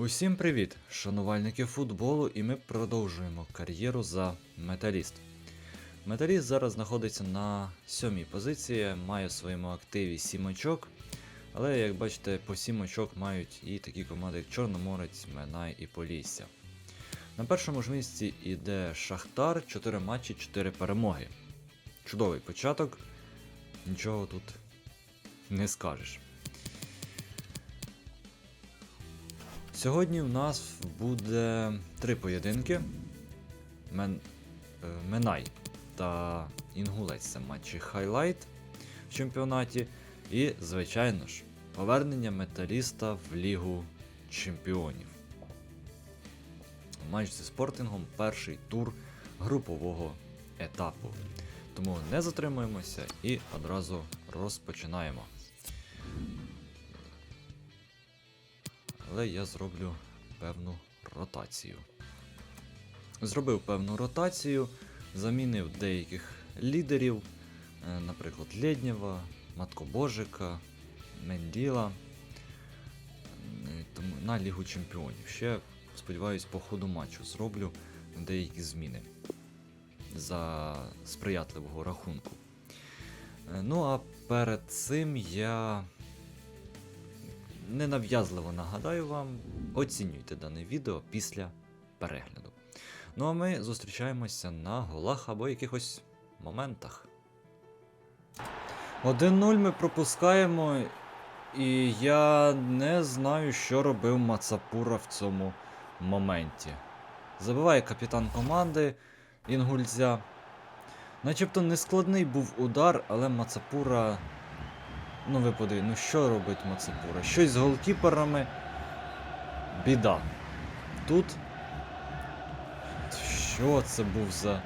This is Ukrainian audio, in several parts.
Усім привіт, шанувальники футболу, і ми продовжуємо кар'єру за Металіст. Металіст зараз знаходиться на сьомій позиції, має в своєму активі 7 очок, але як бачите, по 7 очок мають і такі команди, як Чорноморець, Менай і Полісся. На першому ж місці йде Шахтар, 4 матчі, 4 перемоги. Чудовий початок, нічого тут не скажеш. Сьогодні у нас буде три поєдинки. Мен... е, Менай та Інгулець це матчі хайлайт в чемпіонаті. І, звичайно ж, повернення металіста в Лігу Чемпіонів. Матч зі спортингом перший тур групового етапу. Тому не затримуємося і одразу розпочинаємо. Але я зроблю певну ротацію. Зробив певну ротацію, замінив деяких лідерів, е, наприклад, Лєднєва, Маткобожика, Менділа е, на Лігу Чемпіонів. Ще, сподіваюсь, по ходу матчу зроблю деякі зміни за сприятливого рахунку. Е, Ну а перед цим я ненав'язливо нагадаю вам, оцінюйте дане відео після перегляду. Ну а ми зустрічаємося на голах або якихось моментах. 1-0 ми пропускаємо, і я не знаю, що робив Мацапура в цьому моменті. Забиває капітан команди Інгульця. Начебто нескладний був удар, але Мацапура Ну ви подивіться, ну що робить Мацепура? Щось з голкіперами. Біда. Тут. Що це був за.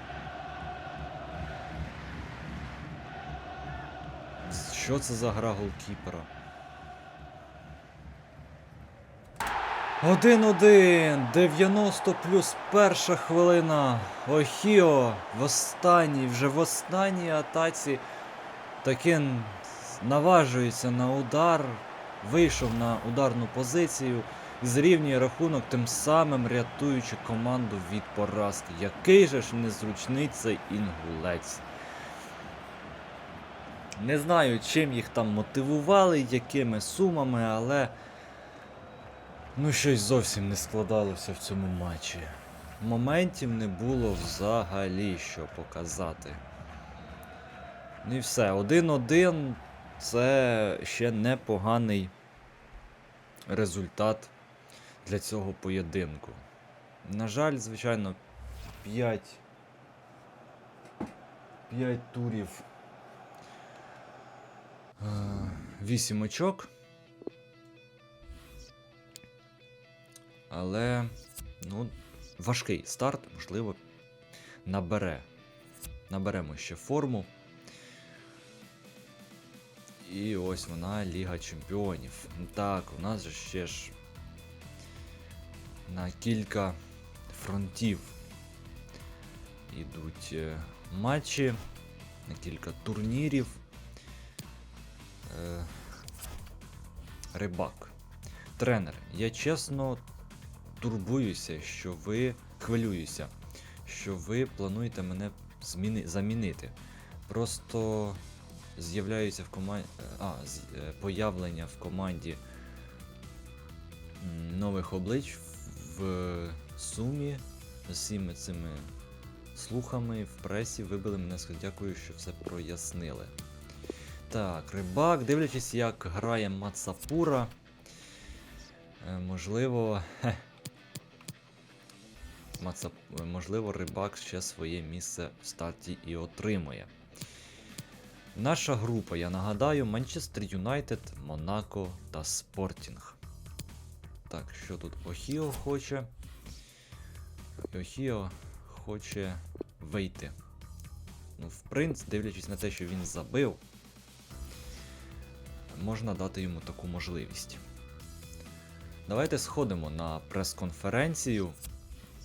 Що це за гра голкіпера? 1-1, 90 плюс перша хвилина. Охіо в останній, вже в останній атаці таки наважується на удар, вийшов на ударну позицію і зрівнює рахунок, тим самим рятуючи команду від поразки. Який же ж незручний цей інгулець. Не знаю, чим їх там мотивували, якими сумами, але ну щось зовсім не складалося в цьому матчі. Моментів не було взагалі що показати. Ну і все, 1-1 це ще непоганий результат для цього поєдинку. На жаль, звичайно, 5 5 турів. 8 очок. Але, ну, важкий старт, можливо, набере. Наберемо ще форму. І ось вона Ліга Чемпіонів. Так, у нас же ще ж на кілька фронтів ідуть е, матчі, на кілька турнірів. Е, Рибак. Тренер, я чесно турбуюся, що ви хвилююся, що ви плануєте мене зміни... замінити. Просто з'являються в команді. А, е, появлення в команді нових облич в сумі з всіми цими слухами в пресі вибили мене Дякую, що все прояснили. Так, рибак, дивлячись, як грає Мацапура. е, Можливо. Мацап... Можливо, рибак ще своє місце в старті і отримує. Наша група, я нагадаю, Манчестер Юнайтед, Монако та Спортінг. Так, що тут Охіо хоче. Охіо хоче вийти. Ну, в принципі, дивлячись на те, що він забив, можна дати йому таку можливість. Давайте сходимо на прес-конференцію.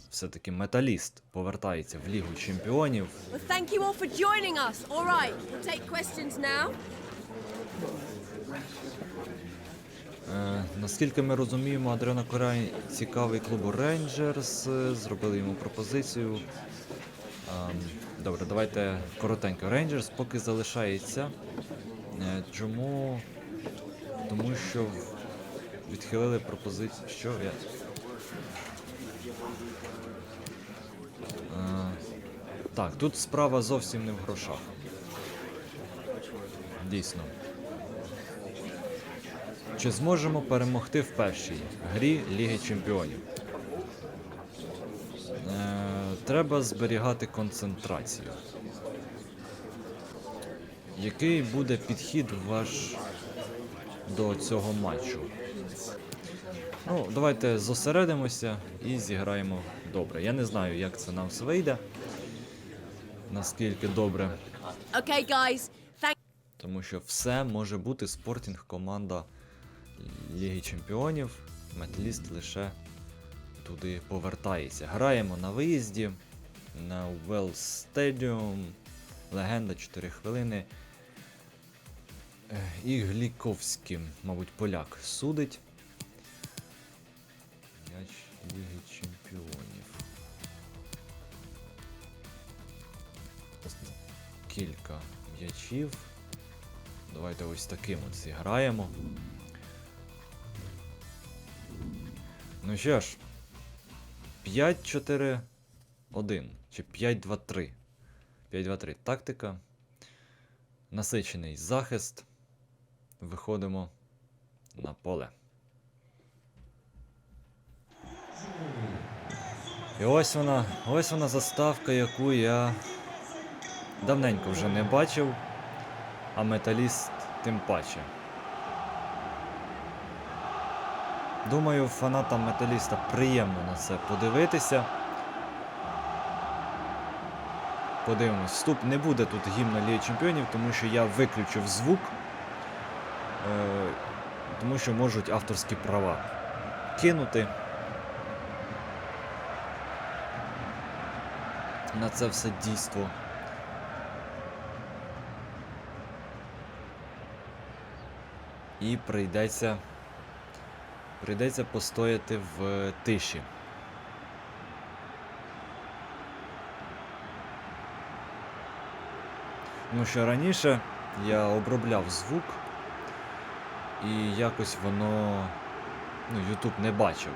Все-таки металіст повертається в Лігу Чемпіонів. Е, наскільки ми розуміємо, Адріана Корай цікавий клубу Рейнджерс. е, Зробили йому пропозицію. Ем, добре, давайте коротенько. Рейнджерс поки залишається. Е, чому? Тому що відхилили пропозицію. Що? Я... так, тут справа зовсім не в грошах. Дійсно. Чи зможемо перемогти в першій грі Ліги Чемпіонів? Е, треба зберігати концентрацію. Який буде підхід ваш до цього матчу? Ну, давайте зосередимося і зіграємо добре. Я не знаю, як це нам вийде. Наскільки добре. Okay, guys. Thank. Тому що все може бути спортінг команда Ліги Чемпіонів. Металіст лише туди повертається. Граємо на виїзді на Wells Stadium. Легенда 4 хвилини. Е, І Гліковський, мабуть, поляк судить. М'яч Ліги Чемпіонів. Кілька м'ячів. Давайте ось таким от зіграємо. Ну що ж, 5-4-1 чи 5-2-3. 5-2-3 тактика. Насичений захист. Виходимо на поле. І ось вона, ось вона заставка, яку я давненько вже не бачив, а металіст тим паче. Думаю, фанатам металіста приємно на це подивитися. Подивимось. Вступ не буде тут гімна Ліги Чемпіонів, тому що я виключив звук. Е, тому що можуть авторські права кинути. На це все дійство. І прийдеться. Прийдеться постояти в тиші. Тому що раніше я обробляв звук, і якось воно. Ну, YouTube не бачив.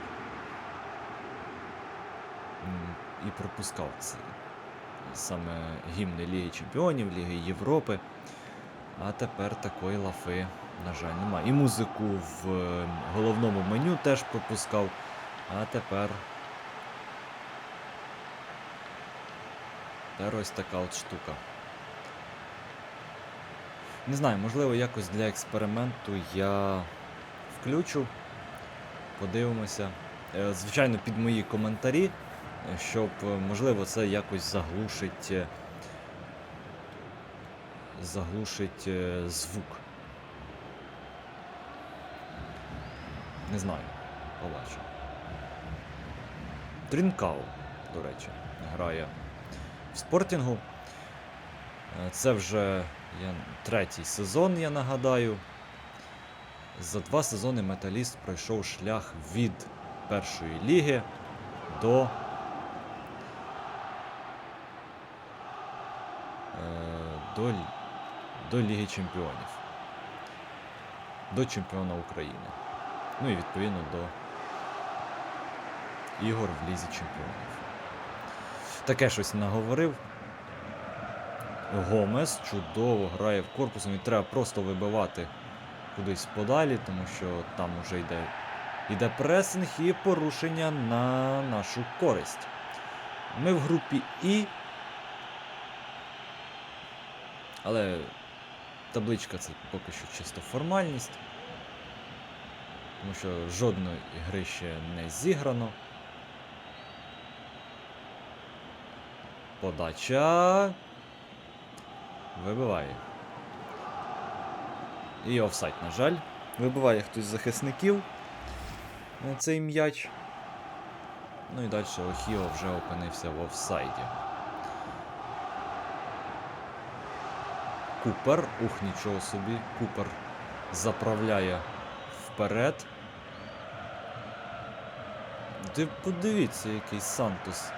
І пропускав це. Саме гімни Ліги Чемпіонів, Ліги Європи. А тепер такої лафи, на жаль, немає. І музику в е, головному меню теж пропускав. А тепер. Тепер ось така от штука. Не знаю, можливо, якось для експерименту я включу. Подивимося. Е, Звичайно, під мої коментарі, щоб, е, можливо, це якось заглушить. Заглушить е, звук. Не знаю. Побачу. Трінкау, до речі, грає в спортінгу. Е, Це вже я, третій сезон, я нагадаю. За два сезони Металіст пройшов шлях від першої ліги до. е, До, до Ліги Чемпіонів. До чемпіона України. Ну і відповідно до ігор в Лізі Чемпіонів. Таке щось наговорив. Гомес чудово грає в корпусом і треба просто вибивати кудись подалі, тому що там вже йде, йде пресинг і порушення на нашу користь. Ми в групі І. Але табличка це поки що чисто формальність. Тому що жодної гри ще не зіграно. Подача. Вибиває. І офсайд, на жаль. Вибиває хтось з захисників на цей м'яч. Ну і далі Охіо вже опинився в офсайді. Купер, ух, нічого собі. Купер заправляє вперед. Ти подивіться, який Сантос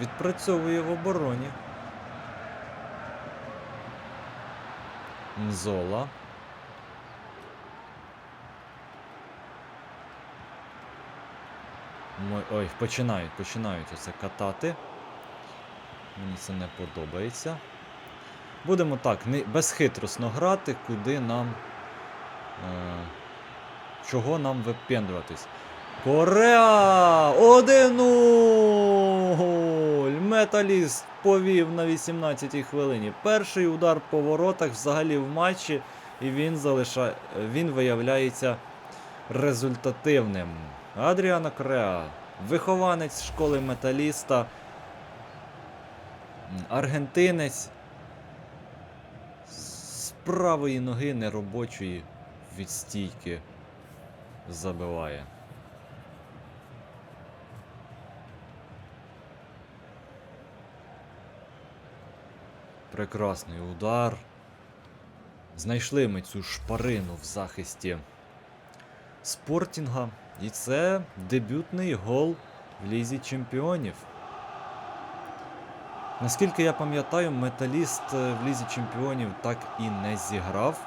відпрацьовує в обороні. Нзола. Мо- Ой, починають, починають оце катати. Мені це не подобається. Будемо так, не, безхитростно грати, куди нам. Е, чого нам випендрюватись. Кореа! 1-0! Металіст повів на 18-й хвилині. Перший удар по воротах взагалі в матчі, і він залиша... він виявляється результативним. Адріана Кореа, вихованець школи металіста, аргентинець правої ноги неробочої від стійки забиває. Прекрасний удар. Знайшли ми цю шпарину в захисті Спортінга. І це дебютний гол в Лізі Чемпіонів. Наскільки я пам'ятаю, металіст е, в Лізі Чемпіонів так і не зіграв.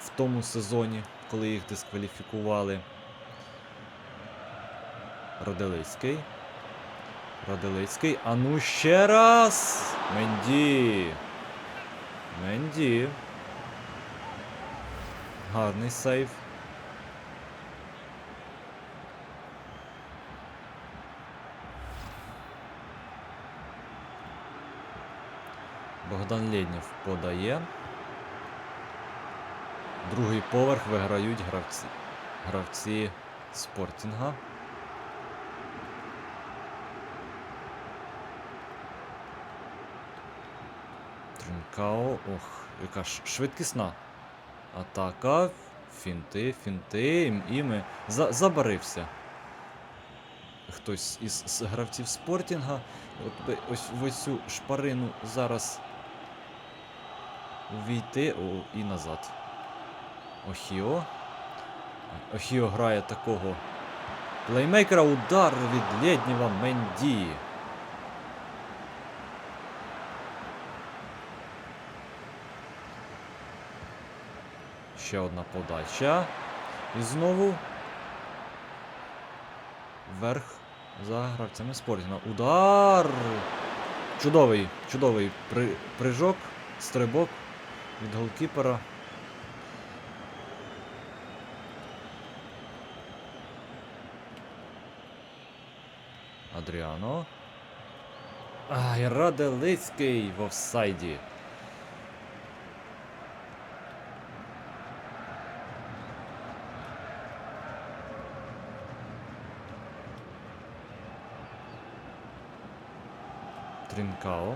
В тому сезоні, коли їх дискваліфікували. Роделицький. Роделицький. А ну ще раз! Менді. Менді. Гарний сейв. Богдан Лєднєв подає. Другий поверх виграють гравці. Гравці спортінга. Тринкао. Ох, яка ж швидкісна. Атака. Фінти, фінти. І ми. За, забарився. Хтось із гравців спортінга. От ось в ось цю шпарину зараз увійти о, і назад. Охіо. Охіо грає такого плеймейкера. Удар від Лєднєва Менді. Ще одна подача. І знову вверх за гравцями Спортінга. Удар! Чудовий, чудовий при, прыжок, стрибок від голкіпера. Адріано. Ай, Раделицький в офсайді. Трінкао.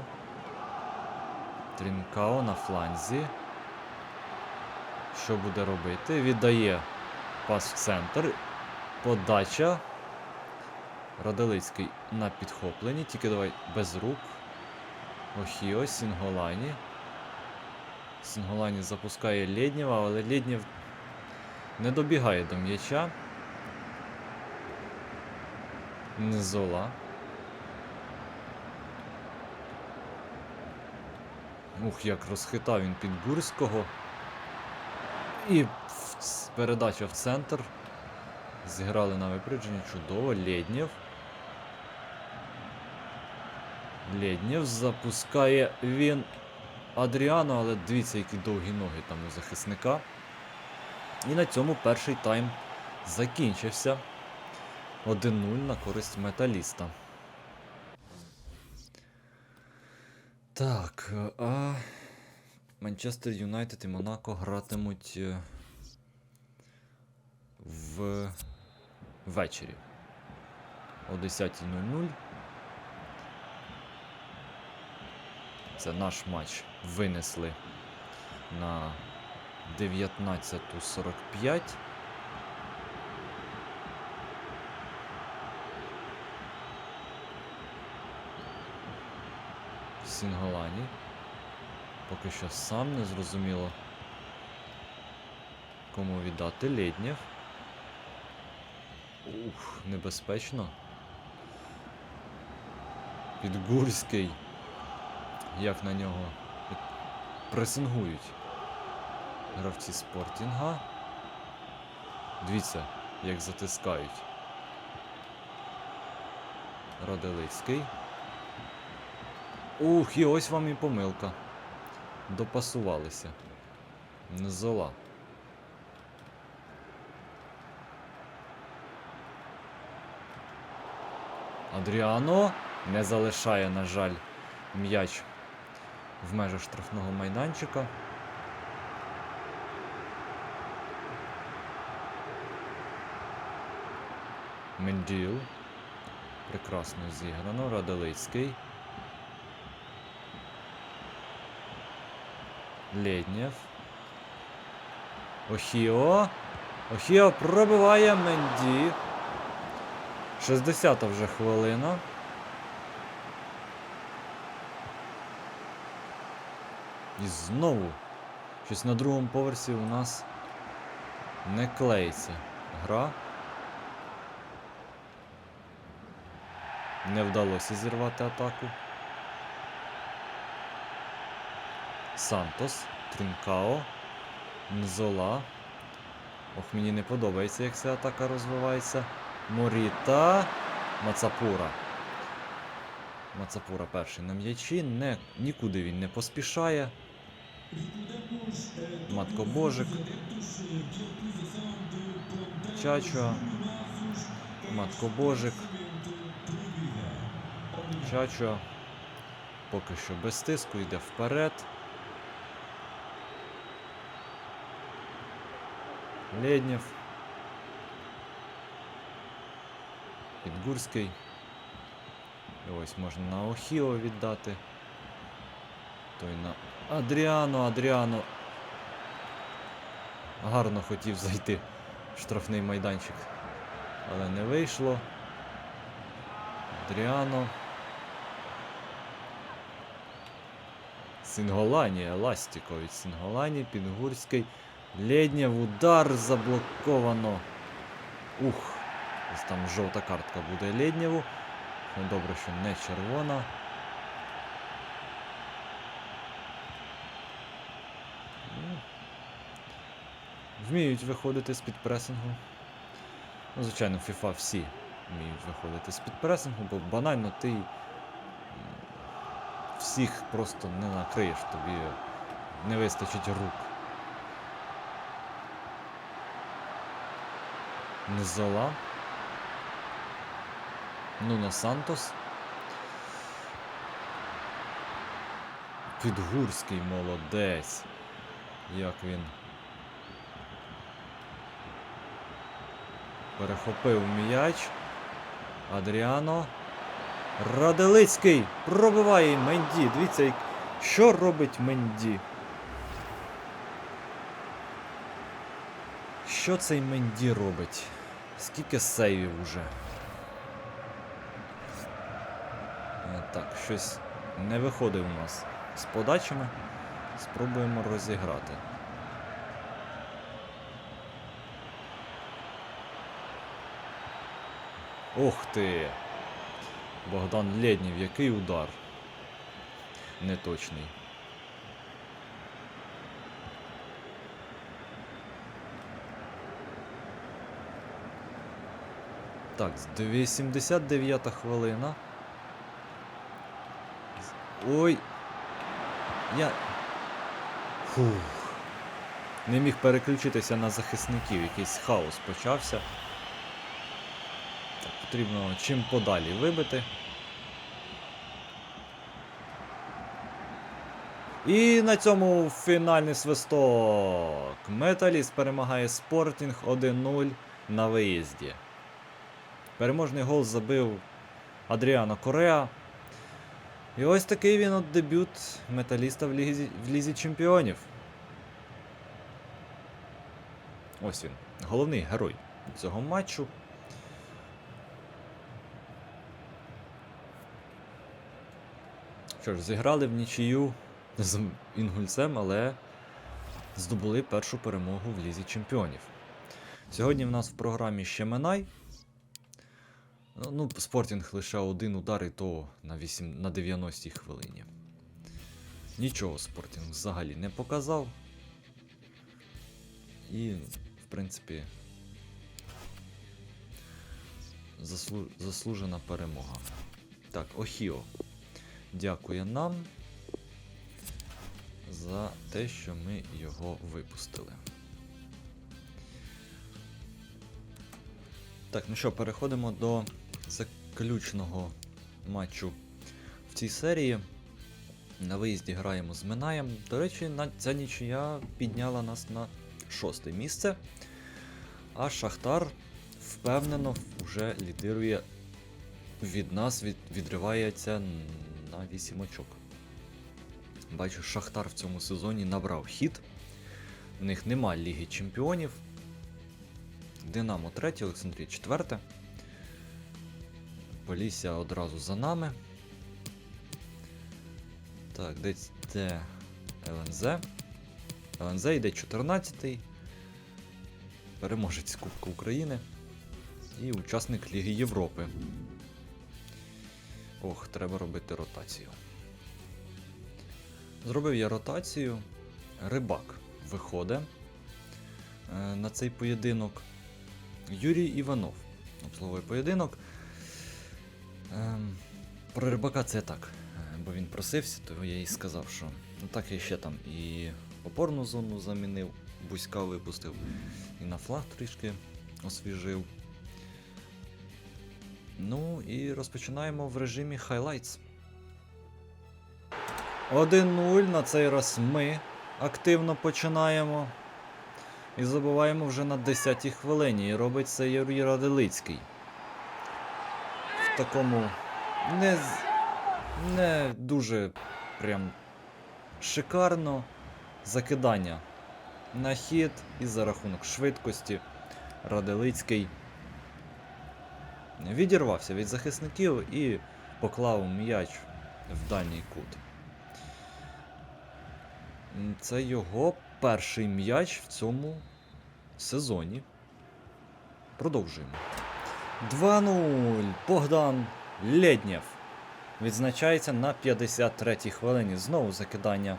Трінкао на фланзі. Що буде робити? Віддає пас в центр. Подача. Раделицький на підхопленні. Тільки давай без рук. Охіо, Сінголані. Сінголані запускає Лєднєва, але Лєднєв не добігає до м'яча. Низола. Ух, як розхитав він під Гурського. І передача в центр. Зіграли на випередження. Чудово. Лєднєв. Лєднєв запускає він Адріано, але дивіться, які довгі ноги там у захисника. І на цьому перший тайм закінчився. 1-0 на користь металіста. Так, а Манчестер Юнайтед і Монако гратимуть е, в ввечері о 10.00. Це наш матч винесли на 19.45. Сінголані. Поки що сам не зрозуміло. Кому віддати Лєднєв. Ух, небезпечно. Підгурський. Як на нього пресингують гравці спортінга. Дивіться, як затискають. Роделицький. Ух, і ось вам і помилка. Допасувалися. Нзола. Адріано не залишає, на жаль, м'яч в межах штрафного майданчика. Менділ. Прекрасно зіграно. Радолицький. Лєднєв. Охіо. Охіо пробиває Менді. 60-та вже хвилина. І знову щось на другому поверсі у нас не клеїться. Гра. Не вдалося зірвати атаку. Сантос, Трінкао, Нзола. Ох, мені не подобається, як ця атака розвивається. Моріта. Мацапура. Мацапура перший на м'ячі. Не, нікуди він не поспішає. Матко Божик. Чачо. Матко Божик. Чачо. Поки що без тиску йде вперед. Лєднєв. Підгурський. І ось можна на Охіо віддати. Той на Адріано, Адріано. Гарно хотів зайти в штрафний майданчик. Але не вийшло. Адріано. Сінголані, Еластіко від Сінголані, Підгурський. Лєднєв, удар заблоковано. Ух. Ось там жовта картка буде Лєднєву. Ну, Добре, що не червона. Ну, Вміють виходити з-під пресингу. Ну, звичайно, FIFA всі вміють виходити з-під пресингу, бо банально ти всіх просто не накриєш, тобі не вистачить рук. Низола. Нуно Сантос. Підгурський молодець. Як він. Перехопив м'яч. Адріано. Раделицький пробиває Менді. Дивіться, що робить Менді. Що цей Менді робить? Скільки сейвів уже? Е, Так, щось не виходить у нас з подачами. Спробуємо розіграти. Ух ти! Богдан Лєднів, який удар. Неточний. Так, 89 хвилина. Ой. Я. Фух. Не міг переключитися на захисників, якийсь хаос почався. Так, потрібно чим подалі вибити. І на цьому фінальний свисток. Металіст перемагає Спортінг 1-0 на виїзді. Переможний гол забив Адріано Кореа. І ось такий він от дебют металіста в лізі, в лізі чемпіонів. Ось він. Головний герой цього матчу. Що ж, зіграли в нічию з Інгульцем, але здобули першу перемогу в Лізі Чемпіонів. Сьогодні в нас в програмі ще Минай. Ну, Спортінг лише один удар, і то на, 8, на 90-й хвилині. Нічого Спортінг взагалі не показав. І, в принципі, заслу... заслужена перемога. Так, Охіо дякує нам за те, що ми його випустили. Так, ну що, переходимо до заключного матчу в цій серії. На виїзді граємо з Минаєм. До речі, ця нічия підняла нас на шосте місце. А Шахтар впевнено вже лідирує від нас, від, відривається на 8 очок. Бачу, Шахтар в цьому сезоні набрав хід. У них нема Ліги Чемпіонів. Динамо 3, Олександрія 4. Полісся одразу за нами. Так, десь де ЛНЗ. ЛНЗ йде 14-й. Переможець Кубку України. І учасник Ліги Європи. Ох, треба робити ротацію. Зробив я ротацію. Рибак виходить е, на цей поєдинок. Юрій Іванов. Обслуговує поєдинок. Ем, про рибака це так. е, Бо він просився, то я їй сказав, що ну так я ще там і опорну зону замінив, бузька випустив, і на флаг трішки освіжив. Ну і розпочинаємо в режимі Highlights. 1-0. На цей раз ми активно починаємо. І забуваємо вже на 10-й хвилині. І робить це Юрій Радилицький. Такому не, не дуже прям шикарно закидання на хід і за рахунок швидкості Радилицький відірвався від захисників і поклав м'яч в дальній кут. Це його перший м'яч в цьому сезоні. Продовжуємо. 2-0. Богдан Лєднєв відзначається на 53-й хвилині. Знову закидання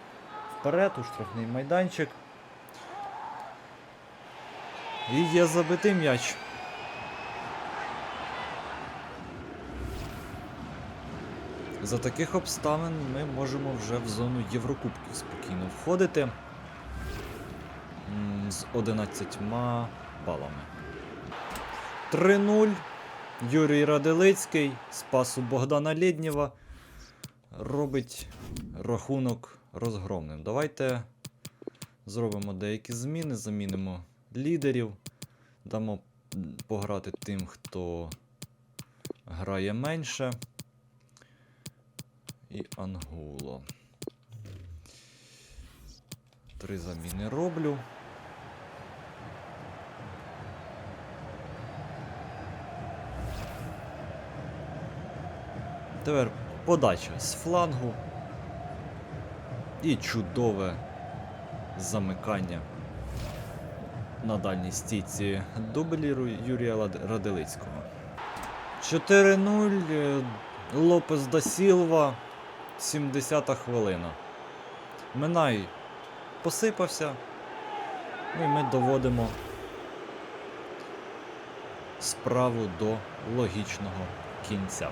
вперед у штрафний майданчик. І є забитий м'яч. За таких обставин ми можемо вже в зону Єврокубків спокійно входити з 11 балами. 3-0. Юрій Радилицький з пасу Богдана Лєднєва робить рахунок розгромним. Давайте зробимо деякі зміни, замінимо лідерів, дамо пограти тим, хто грає менше. І Ангуло. Три заміни роблю. Тепер подача з флангу. І чудове замикання на дальній стійці дубліру Юрія Радилицького. 4-0. е, Лопес да Сілва. 70 хвилина. Минай посипався. Ну і ми доводимо справу до логічного кінця.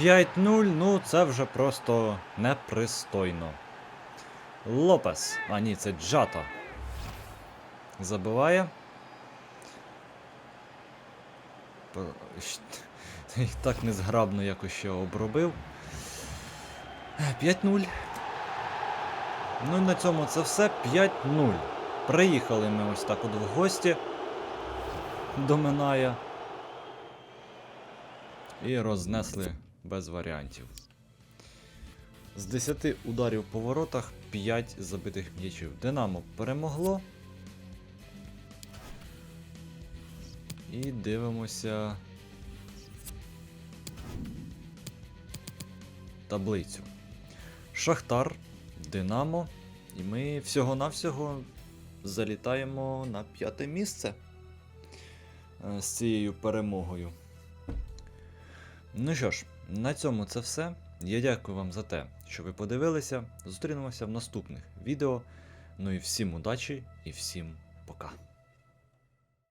5-0, ну це вже просто непристойно. Лопес. А ні, це Джата. Забиває. Їх так незграбно якось ще обробив. Е, 5-0. Ну і на цьому це все 5-0. Приїхали ми ось так от в гості до Миная. І рознесли без варіантів. З 10 ударів по воротах 5 забитих м'ячів. Динамо перемогло. І дивимося. таблицю. Шахтар, Динамо, і ми всього-навсього залітаємо на п'яте місце е, з цією перемогою. Ну що ж, на цьому це все. Я дякую вам за те, що ви подивилися. Зустрінемося в наступних відео. Ну і всім удачі і всім пока.